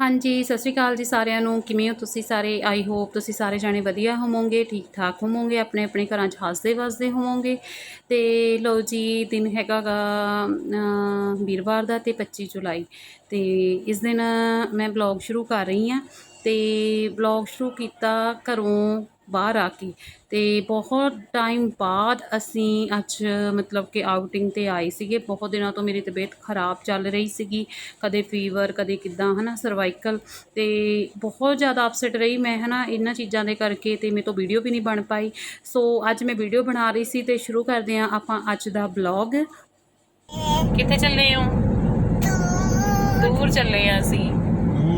ਹਾਂਜੀ, ਸਤਿ ਸ਼੍ਰੀ ਅਕਾਲ ਜੀ ਸਾਰਿਆਂ ਨੂੰ। ਕਿਵੇਂ ਹੋ ਤੁਸੀਂ ਸਾਰੇ? ਆਈ ਹੋਪ ਤੁਸੀਂ ਸਾਰੇ ਜਾਣੇ ਵਧੀਆ ਹੋਵੋਗੇ ਠੀਕ ਠਾਕ ਹੋਵੋਗੇ, ਆਪਣੇ ਆਪਣੇ ਘਰਾਂ 'ਚ ਹੱਸਦੇ ਵਸਦੇ ਹੋਵੋਗੇ। ਤੇ ਲਓ ਜੀ, ਦਿਨ ਹੈਗਾ ਗਾ ਵੀਰਵਾਰ ਦਾ ਤੇ 25 ਜੁਲਾਈ। ਤੇ ਇਸ ਦਿਨ ਮੈਂ ਬਲੌਗ ਸ਼ੁਰੂ ਕਰ ਰਹੀ ਹਾਂ। ਤੇ ਬਲੌਗ ਸ਼ੁਰੂ ਕੀਤਾ ਘਰੋਂ ਬਾਹਰ ਆ ਕੇ। ਤੇ ਬਹੁਤ ਟਾਈਮ ਬਾਅਦ ਅਸੀਂ ਅੱਜ ਮਤਲਬ ਕਿ ਆਊਟਿੰਗ ਤੇ ਆਏ ਸੀਗੇ। ਬਹੁਤ ਦਿਨਾਂ ਤੋਂ ਮੇਰੀ ਤਬੀਅਤ ਖਰਾਬ ਚੱਲ ਰਹੀ ਸੀਗੀ। ਕਦੇ ਫੀਵਰ ਕਦੇ ਕਿੱਦਾਂ ਹਨਾ ਸਰਵਾਈਕਲ ਤੇ ਬਹੁਤ ਜ਼ਿਆਦਾ ਅਪਸੈਟ ਰਹੀ ਮੈਂ ਹਨਾ ਇਹਨਾਂ ਚੀਜ਼ਾਂ ਦੇ ਕਰਕੇ ਤੇ ਮੇਰੇ ਤੋਂ ਵੀਡੀਓ ਵੀ ਨਹੀਂ ਬਣ ਪਾਈ। ਸੋ ਅੱਜ ਮੈਂ ਵੀਡੀਓ ਬਣਾ ਰਹੀ ਸੀ ਤੇ ਸ਼ੁਰੂ ਕਰਦੇ ਹਾਂ ਆਪਾਂ ਅੱਜ ਦਾ ਬਲੌਗ ਕਿੱਥੇ ਚੱਲੇ ਹੋ? ਦੂਰ। ਚੱਲੇ ਆ ਅਸੀਂ।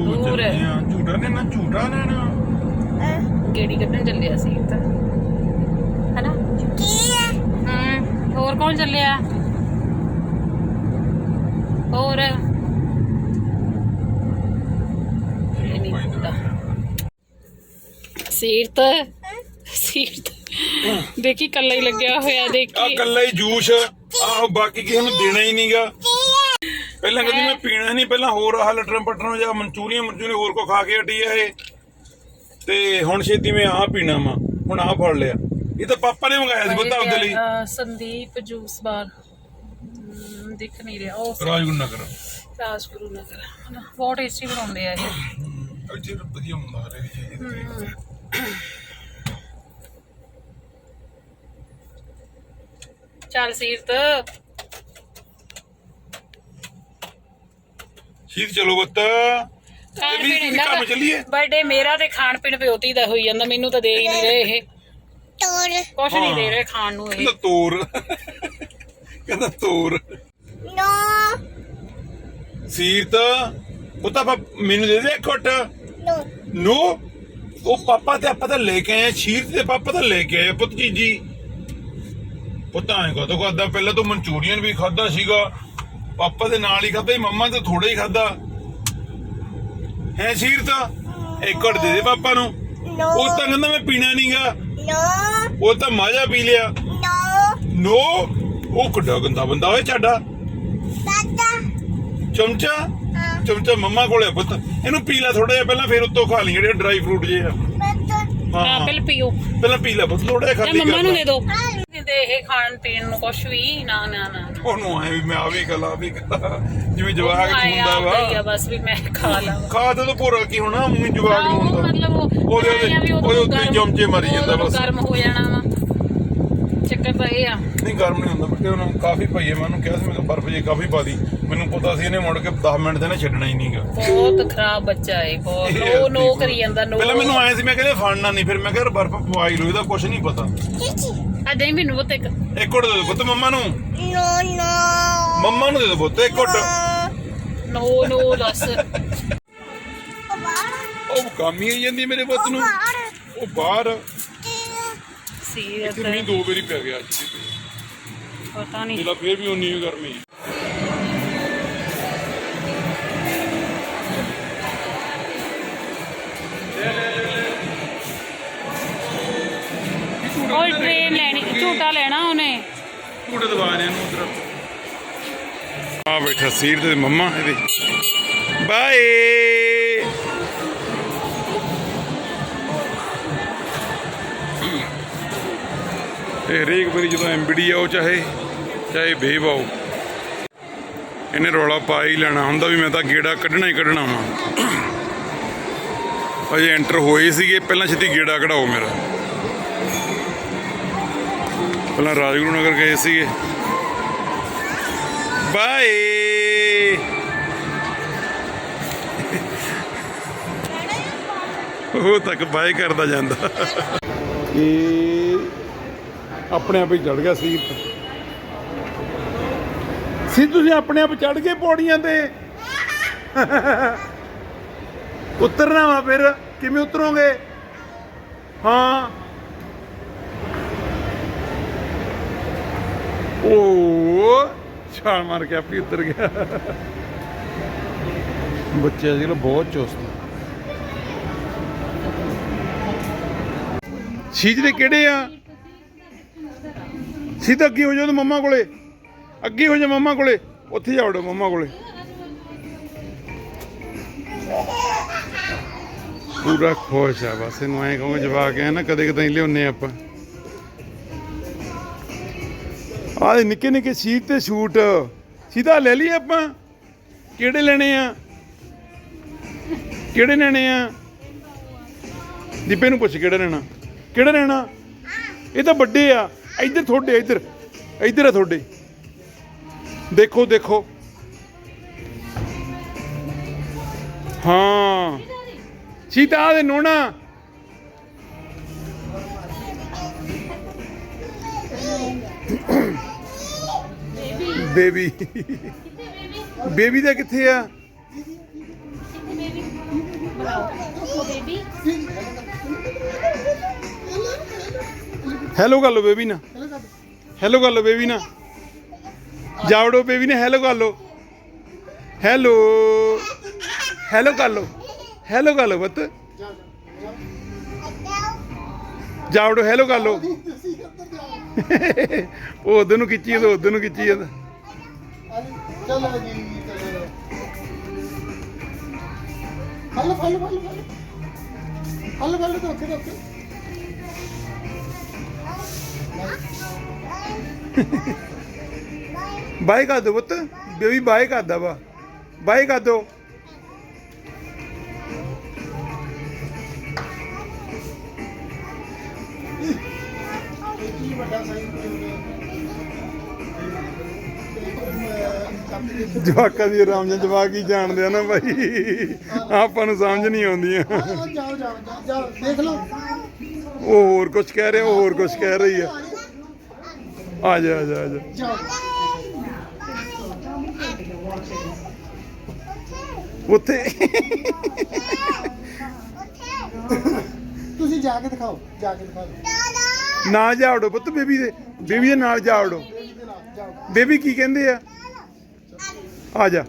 ਦੂਰ ਝੂਟਾ ਨੇ ਨਾ ਝੂਟਾ ਨੇ ਨਾ ਗੇੜੀ ਕੱਢਣ ਚੱਲੇ ਅਸੀਂ ਤਾਂ। ਹਨਾ? ਹਮ ਹੋਰ ਕੌਣ ਚੱਲਿਆ? ਹੋਰ? ਸੀਰਤ ਸੀਰਤ। ਦੇਖੀ ਕੱਲਾ ਹੀ ਲੱਗਿਆ ਹੋਇਆ ਆ ਦੇਖੀ ਕੱਲਾ ਹੀ ਜੂਸ, ਆਹ ਬਾਕੀ ਕਿਸੇ ਨੂੰ ਦੇਣਾ ਹੀ ਨਹੀਂਗਾ ਪਹਿਲਾਂ ਕਹਿੰਦੀ ਮੈਂ ਪੀਣਾ ਨਹੀਂ, ਪਹਿਲਾਂ ਹੋਰ ਆਹ ਲਟਰਮ ਪਟਰਮ ਜਾਂ ਮਨਚੂਰੀਅਨ ਮਨਚੂਰੀਅਨ ਹੋਰ ਕੋ ਖਾ ਕੇ ਹਟੀ ਆ ਇਹ। ਤੇ ਹੁਣ ਛੇਤੀ ਮੈਂ ਆਹ ਪੀਣਾ ਵਾ ਹੁਣ ਆਹ ਫੜ ਲਿਆ। ਇਹ ਤਾਂ ਪਾਪਾ ਨੇ ਮੰਗਾਇਆ ਸੀ ਬੱਤਾ ਉਹਦੇ ਲਈ। ਅਹ ਸੰਦੀਪ ਜੂਸ ਬਾਰ। ਹਮ, ਦਿਖ ਨਹੀਂ ਰਿਹਾ ਉਹ ਰਾਜਗੁਰੂ ਨਗਰ। ਰਾਜਗੁਰੂ ਨਗਰ ਹਨਾ, ਬਹੁਤ ਟੇਸਟੀ ਬਣਾਉਂਦੇ ਆ ਇਹ। ਅੱਛੇ ਵਧੀਆ ਹੁੰਦਾ ਜੀ ਚੱਲ ਸੀਰਤ। ਸ਼ੀਤ ਚਲੋ ਬੱਤ ਖਾਣ ਚੱਲੀਏ ਪੀਣ ਜੀ, ਇਹਨਾਂ ਕੰਮ ਚੱਲੀਏ। ਬਰਥਡੇ ਮੇਰਾ ਤੇ ਖਾਣ ਪੀਣ ਪਿਓਤੀ ਦਾ ਹੋਈ ਜਾਂਦਾ ਮੈਨੂੰ ਤਾਂ ਦੇ ਹੀ ਨਹੀਂ ਰਹੇ ਇਹ। ਤੋਰ। ਕੁਛ ਨਹੀਂ। ਦੇ ਰਹੇ ਖਾਣ ਨੂੰ ਇਹ। ਕਹਿੰਦਾ ਤੋਰ। ਕਹਿੰਦਾ ਤੋਰ। ਨੋ। ਸੀਰਤ ਉਹ ਤਾਂ ਆਪਾਂ ਮੈਨੂੰ ਦੇ ਦੇ ਘੁੱਟ। ਨੋ। ਨੋ? ਉਹ ਪਾਪਾ ਤੇ ਆਪਾਂ ਤਾਂ ਲੈ ਕੇ ਆਏ ਆ, ਸ਼ੀਰ ਤੇ ਪਾਪਾ ਤਾਂ ਲੈ ਕੇ ਆਏ ਆ, ਪੁੱਤ ਜੀ ਜੀ ਪੁੱਤ ਐਂ ਕਦੋਂ ਖਾਦਾ ਪਹਿਲਾਂ ਤਾਂ ਮਨਚੂਰੀਅਨ ਵੀ ਖਾਦਾ ਸੀਗਾ ਪਾਪਾ ਦੇ ਨਾਲ ਹੀ ਖਾਦਾ ਮੰਮਾ ਤੇ ਥੋੜਾ ਹੀ ਖਾਦਾ ਹੈ ਸ਼ੀਰ ਤਾਂ? ਇੱਕ ਘੁੱਟ ਦੇ ਦੇ ਪਾਪਾ ਨੂੰ। ਉਹ ਤਾਂ ਕਹਿੰਦਾ ਮੈਂ ਪੀਣਾ ਨਹੀਂਗਾ ਨੋ। ਉਹ ਤਾਂ ਮਾਜਾ ਪੀ ਲਿਆ। ਨੋ। ਨੋ? ਉਹ ਕਿੱਡਾ ਗੰਦਾ ਬੰਦਾ ਓਏ ਛਾਡਾ ਦਾਦਾ। ਚਮਚਾ? ਹਾਂ। ਚਮਚਾ ਮੰਮਾ ਕੋਲੇ ਪੁੱਤ। ਇਹਨੂੰ ਪੀ ਲੈ ਥੋੜਾ ਜਿਹਾ ਪਹਿਲਾਂ ਫਿਰ ਉੱਤੋਂ ਖਾ ਲਈ ਜਿਹੜੇ ਡਰਾਈ ਫਰੂਟ ਜੇ ਆ। ਹਾਂ ਪਹਿਲ ਪੀਓ। ਪਹਿਲਾਂ ਪੀ ਲੈ ਪੁੱਤ ਥੋੜਾ ਜਿਹਾ ਜਾਂ ਖਾਲੀ ਮੰਮਾ ਨੂੰ। ਦੇ ਦੋ ਇਹ ਖਾਣ ਪੀਣ ਨੂੰ ਕੁਛ ਵੀ ਨਾ ਨਾ ਨਾ ਨਾ। ਉਹਨੂੰ ਆਏ ਵੀ ਮੈਂ ਆ ਵੀ ਕਲਾ ਵੀ ਕਲਾ ਜਿਵੇਂ ਜਵਾਕ ਆਏਂ ਹੁੰਦਾ ਆਪਦਾ ਹੀ ਆ ਵਾ ਬਸ ਵੀ ਮੈਂ ਖਾ ਲਾਂ। ਖਾ ਤੇ ਤਾਂ ਪੂਰਾ ਕੀ ਹੋਣਾ ਮੂੰਹ ਜਵਾਕ ਨੂੰ ਉਹ ਹੁੰਦਾ ਮਤਲਬ ਉਹ ਉਹਦੇ ਐਂ ਆ ਵੀ ਉਹਦੇ ਉੱਤੇ ਗਰਮ- ਮਾਰੀ ਜਾਂਦਾ ਬਸ। ਗਰਮ ਹੋ ਜਾਣਾ ਵਾ। ਚੱਕਰ ਤਾਂ ਇਹ ਆ। ਨਹੀਂ ਗਰਮ ਨਹੀਂ ਹੁੰਦਾ ਬੱਤੇ ਉਹਨੂੰ ਕਾਫੀ ਪਈਏ ਮੈਂ ਉਹਨੂੰ ਕਿਹਾ ਸੀ ਮੈਨੂੰ ਬਰਫ ਜੇ ਕਾਫੀ ਪਾ ਦੀ। ਮੈਨੂੰ ਪਤਾ ਸੀ ਇਹਨੇ ਮੁੜ ਕੇ 10 ਮਿੰਟ ਦੇ ਨੇ ਛੱਡਣਾ ਹੀ ਨਹੀਂਗਾ। ਬਹੁਤ ਖਰਾਬ ਬੱਚਾ ਏ ਬਹੁਤ। ਨੋ ਨੋ ਕਰੀ ਜਾਂਦਾ ਨੋ ਪਹਿਲਾਂ ਮੈਨੂੰ ਆਏ ਸੀ ਮੈਂ ਕਹਿੰਦੇ ਫੜਨਾ ਨਹੀਂ ਫਿਰ ਮੈਂ ਕਿਹਾ ਯਾਰ ਬਰਫ ਪਵਾਈ ਲੋ ਇਹਦਾ ਕੁਝ ਨਹੀਂ ਪਤਾ। ਆ ਦੇ ਮੈਨੂੰ ਉਹ ਤੇ ਇੱਕ। ਇੱਕ ਘੁੱਟ ਦੇ ਦਿਓ ਪੁੱਤ ਮੰਮਾ ਨੂੰ। ਨੋ ਨੋ ਮੰਮਾ ਨੂੰ ਦੇ ਦਿਓ ਪੁੱਤ ਇੱਕ ਘੁੱਟ। ਨੋ ਨੋ ਦੱਸ। ਉਹ ਕੰਮ ਹੀ ਆਈ ਜਾਂਦੀ ਮੇਰੇ ਪੁੱਤ ਨੂੰ। ਉਹ ਬਾਹਰ। ਸੀਰੀਅਸ ਇੱਥੇ ਮੀਂਹ ਦੋ ਵਾਰੀ ਪੈ ਗਿਆ ਅੱਜ ਪਤਾ ਨਹੀਂ। ਜਿਹੜਾ ਫੇਰ ਵੀ ਉਨੀ ਹੀ ਗਰਮੀ। ਝੂਟਾ ਲੈਣਾ ਉਹਨੇ। ਝੂਟੇ ਦਬਾ ਨੇ ਇਹਨੂੰ ਉਧਰ। ਆ ਬੈਠਾ ਸੀਰ ਤੇ ਮੰਮਾ ਇਹਦੇ। ਬਾਏ। ਇਹ ਰੇਕ ਵਾਰੀ ਜਦੋਂ ਐਮਬੀਡੀ ਆਓ, ਚਾਹੇ ਚਾਹੇ ਬੇਬ ਆਓ, ਇਹਨੇ ਰੌਲਾ ਪਾ ਹੀ ਲੈਣਾ ਹੁੰਦਾ ਵੀ ਮੈਂ ਤਾਂ ਗੇੜਾ ਕੱਢਣਾ ਹੀ ਕੱਢਣਾ ਵਾ। ਅਜੇ ਐਂਟਰ ਹੋਏ ਸੀਗੇ, ਪਹਿਲਾਂ ਛੇਤੀ ਗੇੜਾ ਕਢਾਓ ਮੇਰਾ। ਪਹਿਲਾਂ ਰਾਜਗੁਰੂ ਨਗਰ ਗਏ ਸੀਗੇ। ਬਾਏ। ਉਹ ਤੱਕ ਬਾਏ ਕਰਦਾ ਜਾਂਦਾ। ਇਹ ਆਪਣੇ ਆਪ ਹੀ ਚੜ ਗਿਆ ਸੀ। ਸੀ ਤੁਸੀਂ ਆਪਣੇ ਆਪ ਚੜ ਗਏ ਪੌੜੀਆਂ ਤੇ। ਉਤਰਨਾ ਵਾ ਫਿਰ। ਕਿਵੇਂ ਉਤਰੋਗੇ? ਹਾਂ। ਓ, ਛਾਲ ਮਾਰ ਕੇ ਆਪੀ ਉੱਤਰ ਗਿਆ। ਬੱਚੇ ਜਿਹੜੇ ਬਹੁਤ ਚੁਸਤ ਸ਼ੀਜ ਕਿਹੜੇ ਆ? ਸਿੱਧਾ ਅੱਗੇ ਹੋ ਜਾਓ ਤੇ ਮੰਮਾ ਕੋਲੇ। ਅੱਗੇ ਹੋ ਜਾ ਮੰਮਾ ਕੋਲੇ। ਉੱਥੇ ਜਾ ਵੜੋ ਮੰਮਾ ਕੋਲੇ। ਪੂਰਾ ਖੁਸ਼ ਆ ਬਸ, ਇਹਨੂੰ ਐਂ ਕਹੋਗੇ ਜਵਾਕ ਐ ਨਾ ਕਦੇ ਕਦੇ ਲਿਆਉਨੇ ਆਪਾਂ। ਆਹ ਨਿੱਕੇ ਨਿੱਕੇ ਸੀਟ ਤੇ ਸ਼ੂਟ। ਸਿੱਧਾ ਲੈ ਲਈਏ ਆਪਾਂ। ਕਿਹੜੇ ਲੈਣੇ ਆ? ਕਿਹੜੇ ਲੈਣੇ ਆ? ਦੀਪੇ ਨੂੰ ਪੁੱਛ ਕਿਹੜਾ ਲੈਣਾ? ਕਿਹੜਾ ਲੈਣਾ? ਇਹ ਤਾਂ ਵੱਡੇ ਆ। ਇੱਧਰ ਤੁਹਾਡੇ, ਇੱਧਰ। ਇੱਧਰ ਆ ਤੁਹਾਡੇ। ਦੇਖੋ ਦੇਖੋ। ਹਾਂ। ਸੀਤਾ ਆ ਦੇ ਨੋਣਾ। ਬੇਬੀ। ਬੇਬੀ ਦਾ ਕਿੱਥੇ ਆ? ਹੈਲੋ ਕਰ ਲੋ ਬੇਬੀ ਨਾ ਹੈਲੋ ਕਰ ਲੋ ਬੇਬੀ ਨਾ ਜਾਵੜੋ ਬੇਬੀ ਨੇ ਹੈਲੋ ਕਰ ਲੋ ਹੈਲੋ ਹੈਲੋ ਕਰ ਲੋ ਹੈਲੋ ਕਰ ਲੋ ਬੱਤ ਜਾਵੜੋ ਹੈਲੋ ਕਰ ਲੋ ਉਹ ਉਧਰ ਨੂੰ ਖਿੱਚੀ ਜਾਂਦਾ ਉਧਰ ਨੂੰ ਖਿੱਚੀ। ਜਾਂਦਾ ਚਲੋ ਜੀ ਬਾਈ ਕਰ ਦੋ ਪੁੱਤ। ਬੇਬੀ ਬਾਈ ਕਰਦਾ ਵਾ। ਬਾਈ ਕਰ ਦੋ। ਕੀ ਵੱਡਾ ਸਾਈਜ਼ ਜਵਾਕਾਂ ਦੀ ਆਰਾਮ ਨਾਲ ਜਵਾਕ ਹੀ ਜਾਣਦੇ ਆ ਨਾ ਬਾਈ। ਆਪਾਂ ਨੂੰ ਸਮਝ ਨਹੀਂ ਆਉਂਦੀਆਂ ਜਾਓ ਜਾਓ ਜਾਓ ਜਾਓ ਦੇਖ ਲਓ। ਉਹ ਹੋਰ ਕੁਝ ਕਹਿ ਰਿਹਾ ਉਹ ਹੋਰ ਕੁਝ ਕਹਿ ਰਹੀ ਆ। ਆ ਜਾ ਆ ਜਾ ਆ ਜਾ। ਉੱਥੇ। ਤੁਸੀਂ ਜਾ ਕੇ ਦਿਖਾਓ ਜਾ ਕੇ ਦਿਖਾ ਦਿਓ। ਨਾ ਜਾਵੜੋ ਪੁੱਤ ਬੇਬੀ ਦੇ ਬੇਬੀ ਦੇ ਨਾਲ ਜਾਵੜੋ। ਬੇਬੀ ਕੀ ਕਹਿੰਦੇ ਆ? ਆ ਜਾ।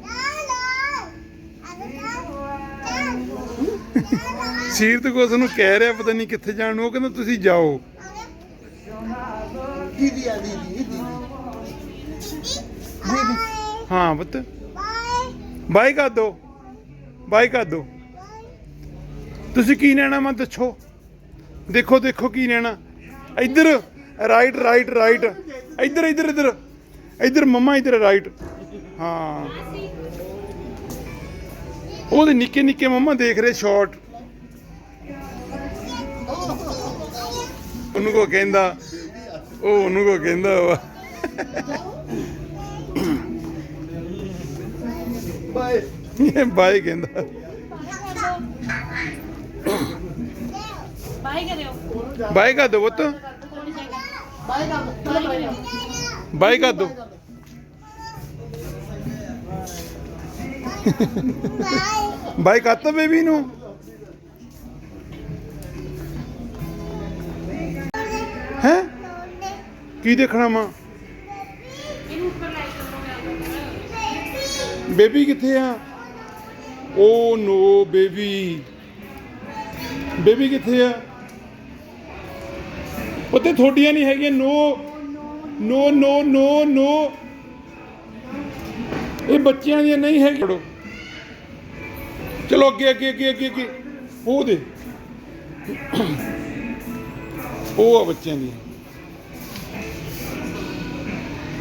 ਸੀਰਤ ਕੋ ਨੂੰ ਕਹਿ ਰਿਹਾ ਪਤਾ ਨਹੀਂ ਕਿੱਥੇ ਜਾਣ ਨੂੰ ਉਹ ਕਹਿੰਦਾ ਤੁਸੀਂ ਜਾਓ। ਦੀਦੀ ਆ ਦੀਦੀ ਦੀਦੀ? ਦੀਦੀ ਹਾਂ ਪੁੱਤ। ਬਾਈ ਕਰ ਦੋ। ਬਾਈ ਕਰ ਦੋ। ਤੁਸੀਂ ਕੀ ਲੈਣਾ ਮੈਂ ਦੱਸੋ? ਦੇਖੋ ਦੇਖੋ ਕੀ ਲੈਣਾ। ਇੱਧਰ ਰਾਈਟ ਰਾਈਟ ਰਾਈਟ ਇੱਧਰ ਇੱਧਰ ਇੱਧਰ। ਇੱਧਰ ਮੰਮਾ ਇੱਧਰ ਰਾਈਟ ਹਾਂ। ਉਹਦੇ ਨਿੱਕੇ ਨਿੱਕੇ ਮੰਮਾ ਦੇਖ ਰਹੇ ਸ਼ਾਰਟ ਉਹਨੂੰ ਕੋ ਕਹਿੰਦਾ ਉਹ ਉਹਨੂੰ ਕੋ ਕਹਿੰਦਾ ਵਾ। ਬਾਏ। ਬਾਈ ਕਹਿੰਦਾ। ਬਾਈ ਕਰਿਓ। ਬਾਈ ਕਰ ਦੋ ਪੁੱਤ। ਬਾਏ ਕਰ ਦੋ। ਬਾਈ ਕਰ ਦੋ। ਬਾਈ ਕਰਤਾ ਬੇਬੀ ਨੂੰ। ਹੈ? ਕੀ ਦੇਖਣਾ ਮਾਂ? ਬੇਬੀ ਕਿੱਥੇ ਆ? ਓ ਨੋ ਬੇਬੀ। ਬੇਬੀ ਕਿੱਥੇ ਆ? ਉੱਤੇ ਥੋਡੀਆਂ ਨਹੀਂ ਹੈਗੀਆਂ। ਨੋ ਨੋ ਨੋ ਨੋ ਨੋ। ਇਹ ਬੱਚਿਆਂ ਦੀਆਂ ਨਹੀਂ ਹੈਗੀਆਂ। ਫੜੋ ਚਲੋ ਅੱਗੇ ਅੱਗੇ ਅੱਗੇ ਅੱਗੇ ਅੱਗੇ। ਉਹ ਦੇ। ਉਹ ਆ ਬੱਚਿਆਂ ਦੀ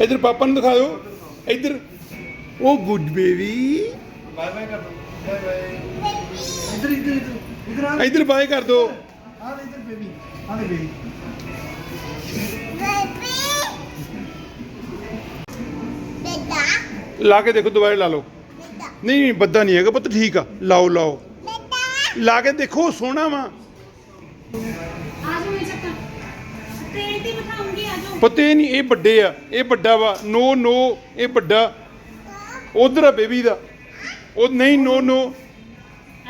ਇਧਰ ਪਾਪਾ ਨੂੰ ਦਿਖਾ ਦਿਓ ਇਧਰ। ਉਹ ਗੁੱਡ ਬੇਬੀ। ਬਾਏ ਬਾਏ ਕਰ ਦੋ ਬਾਏ ਬਾਏ ਇੱਧਰ ਇੱਧਰ ਇੱਧਰ ਆ ਇਧਰ ਬਾਏ ਕਰ ਦਿਓ ਆ ਦੇ। ਬੇਬੀ ਆ ਦੇ ਬੇਬੀ ਲਾ ਕੇ ਦੇਖੋ, ਦੁਬਾਰਾ ਲਾ ਲਓ। ਨਹੀਂ ਨਹੀਂ ਬੱਦਾ ਨਹੀਂ ਹੈਗਾ ਪੁੱਤ ਠੀਕ ਆ। ਲਾਓ ਲਾਓ। ਲਾ ਕੇ ਦੇਖੋ ਸੋਹਣਾ ਵਾ। ਪਤਾ ਨਹੀਂ ਇਹ ਵੱਡੇ ਆ। ਇਹ ਵੱਡਾ ਵਾ। ਨੋ ਨੋ ਇਹ ਵੱਡਾ। ਉਧਰ ਆ ਬੇਬੀ ਦਾ। ਉਹ ਨਹੀਂ ਨੋ ਨੋ।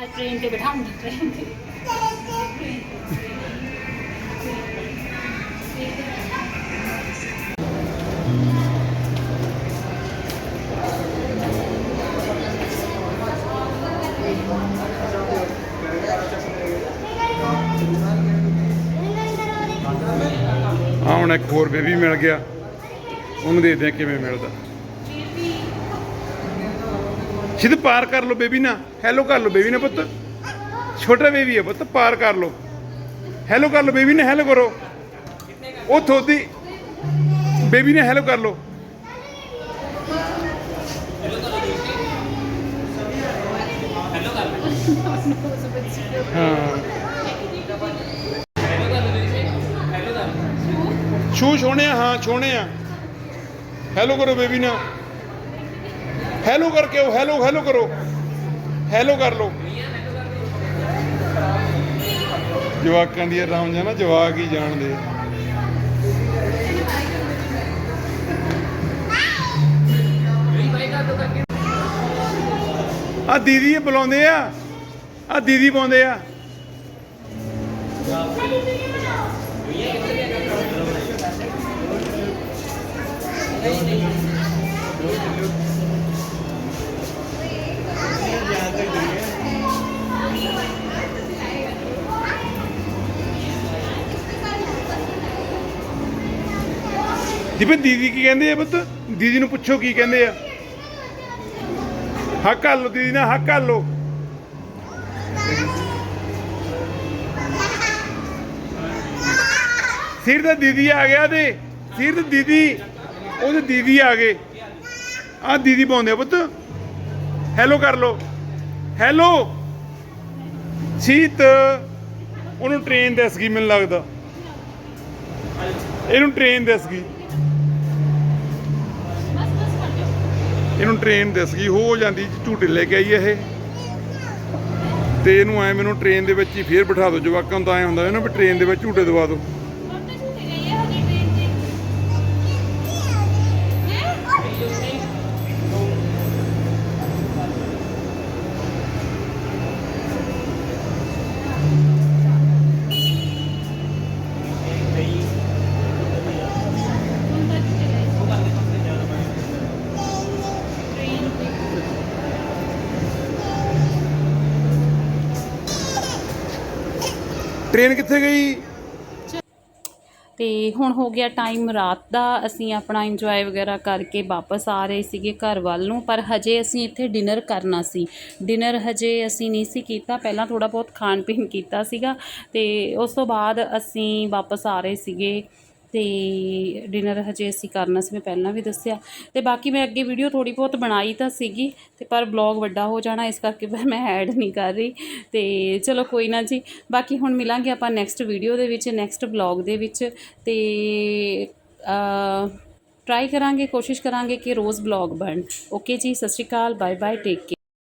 ਆ ਟ੍ਰੇਨ ਤੇ ਬਿਠਾਉਂਗੀ ਟ੍ਰੇਨ ਤੇ। ਆ ਹੁਣ ਇੱਕ ਹੋਰ ਬੇਬੀ ਮਿਲ ਗਿਆ। ਉਹਨੂੰ ਦੇਖਦੇ ਆ ਕਿਵੇਂ ਮਿਲਦਾ। ਸਿੱਧ ਪਾਰ ਕਰ ਲਓ ਬੇਬੀ ਨਾ ਹੈਲੋ ਕਰ ਲਓ ਬੇਬੀ ਨਾ ਪੁੱਤ। ਛੋਟਾ ਬੇਬੀ ਹੈ ਪੁੱਤ, ਪਾਰ ਕਰ ਲਓ। ਹੈਲੋ ਕਰ ਲੋ ਬੇਬੀ ਨੇ ਹੈਲੋ ਕਰੋ। ਉਹ ਥੋਦੀ ਬੇਬੀ ਨੇ ਹੈਲੋ ਕਰ ਲਓ। ਹਾਂ। ਛੂ ਆ, ਹਾਂ, ਛੋਣੇ ਆ। ਹੈਲੋ ਕਰੋ ਬੇਬੀ ਨਾ। ਹੈਲੋ ਕਰਕੇ ਉਹ ਹੈਲੋ ਹੈਲੋ ਕਰੋ। ਹੈਲੋ ਕਰ ਲੋ ਜਵਾਕਾਂ ਦੀ ਆਰਾਮ ਜਾਣਾ ਜਵਾਕ ਹੀ ਜਾਣਦੇ ਆ। ਆ ਦੀਦੀ ਇਹ ਬੁਲਾਉਂਦੇ ਆ। ਆ ਦੀਦੀ ਪਾਉਂਦੇ ਆ। ਜਿਵੇਂ ਦੀਦੀ ਕੀ ਕਹਿੰਦੇ ਆ ਪੁੱਤ? ਦੀਦੀ ਨੂੰ ਪੁੱਛੋ ਕੀ ਕਹਿੰਦੇ ਆ। ਹੱਕ ਕਰ ਲੋ ਦੀਦੀ ਨਾਲ ਹੱਕ ਕਰ ਲੋ ਸਿਰ ਤੇ ਦੀਦੀ ਆ ਗਿਆ ਤੇ ਸਿਰ ਤੇ ਦੀਦੀ, ਉਹਦੇ ਦੀਦੀ ਆ ਗਏ। ਆ ਦੀਦੀ ਪਾਉਂਦੇ ਆ ਪੁੱਤ। ਹੈਲੋ ਕਰ ਲੋ ਹੈਲੋ ਸੀਤ, ਉਹਨੂੰ ਟ੍ਰੇਨ ਦੱਸ ਗਈ ਮੈਨੂੰ ਲੱਗਦਾ। ਇਹਨੂੰ ਟ੍ਰੇਨ ਦੱਸ ਗਈ। ਇਹਨੂੰ ਟ੍ਰੇਨ ਦਿਸ ਗਈ। ਹੋ ਜਾਂਦੀ ਝੂਟੇ ਲੈ ਕੇ ਆਈ ਇਹ। ਤੇ ਇਹਨੂੰ ਐ ਮੈਨੂੰ ਟ੍ਰੇਨ ਦੇ ਵਿੱਚ ਹੀ ਫੇਰ ਬਿਠਾ ਦਿਓ। ਜਵਾਕਾਂ ਨੂੰ ਤਾਂ ਐ ਹੁੰਦਾ ਨਾ ਵੀ ਟ੍ਰੇਨ ਦੇ ਵਿੱਚ ਝੂਟੇ ਦਵਾ ਦਿਓ। ਟ੍ਰੇਨ ਕਿੱਥੇ ਗਈ? ਤੇ ਹੁਣ ਹੋ ਗਿਆ ਟਾਈਮ ਰਾਤ ਦਾ। ਅਸੀਂ ਆਪਣਾ ਇੰਜੋਏ ਵਗੈਰਾ ਕਰਕੇ ਵਾਪਸ ਆ ਰਹੇ ਸੀਗੇ ਘਰ ਵੱਲ ਨੂੰ, ਪਰ ਹਜੇ ਅਸੀਂ ਇੱਥੇ ਡਿਨਰ ਕਰਨਾ ਸੀ। ਡਿਨਰ ਹਜੇ ਅਸੀਂ ਨਹੀਂ ਸੀ ਕੀਤਾ। ਪਹਿਲਾਂ ਥੋੜਾ ਬਹੁਤ ਖਾਣ ਪੀਣ ਕੀਤਾ ਸੀਗਾ ਤੇ ਉਸ ਤੋਂ ਬਾਅਦ ਅਸੀਂ ਵਾਪਸ ਆ ਰਹੇ ਸੀਗੇ। ਤੇ ਡਿਨਰ ਹਜੇ ਅਸੀਂ ਕਰਨਾ ਸੀ, ਮੈਂ ਪਹਿਲਾਂ ਵੀ ਦੱਸਿਆ। ਤੇ ਬਾਕੀ ਮੈਂ ਅੱਗੇ ਵੀਡੀਓ ਥੋੜੀ ਬਹੁਤ ਬਣਾਈ ਤਾਂ ਸੀਗੀ, ਤੇ ਪਰ ਬਲੌਗ ਵੱਡਾ ਹੋ ਜਾਣਾ, ਇਸ ਕਰਕੇ ਫਿਰ ਮੈਂ ਐਡ ਨਹੀਂ ਕਰ ਰਹੀ। ਤੇ ਚਲੋ ਕੋਈ ਨਾ ਜੀ, ਬਾਕੀ ਹੁਣ ਮਿਲਾਂਗੇ ਆਪਾਂ ਨੈਕਸਟ ਵੀਡੀਓ ਦੇ ਵਿੱਚ ਨੈਕਸਟ ਬਲੌਗ ਦੇ ਵਿੱਚ। ਤੇ ਟਰਾਈ ਕਰਾਂਗੇ, ਕੋਸ਼ਿਸ਼ ਕਰਾਂਗੇ ਕਿ ਰੋਜ਼ ਬਲੌਗ ਬਣ। ਓਕੇ ਜੀ, ਸਤਿ ਸ਼੍ਰੀ ਅਕਾਲ ਬਾਏ ਬਾਏ ਟੇਕ ਕੇ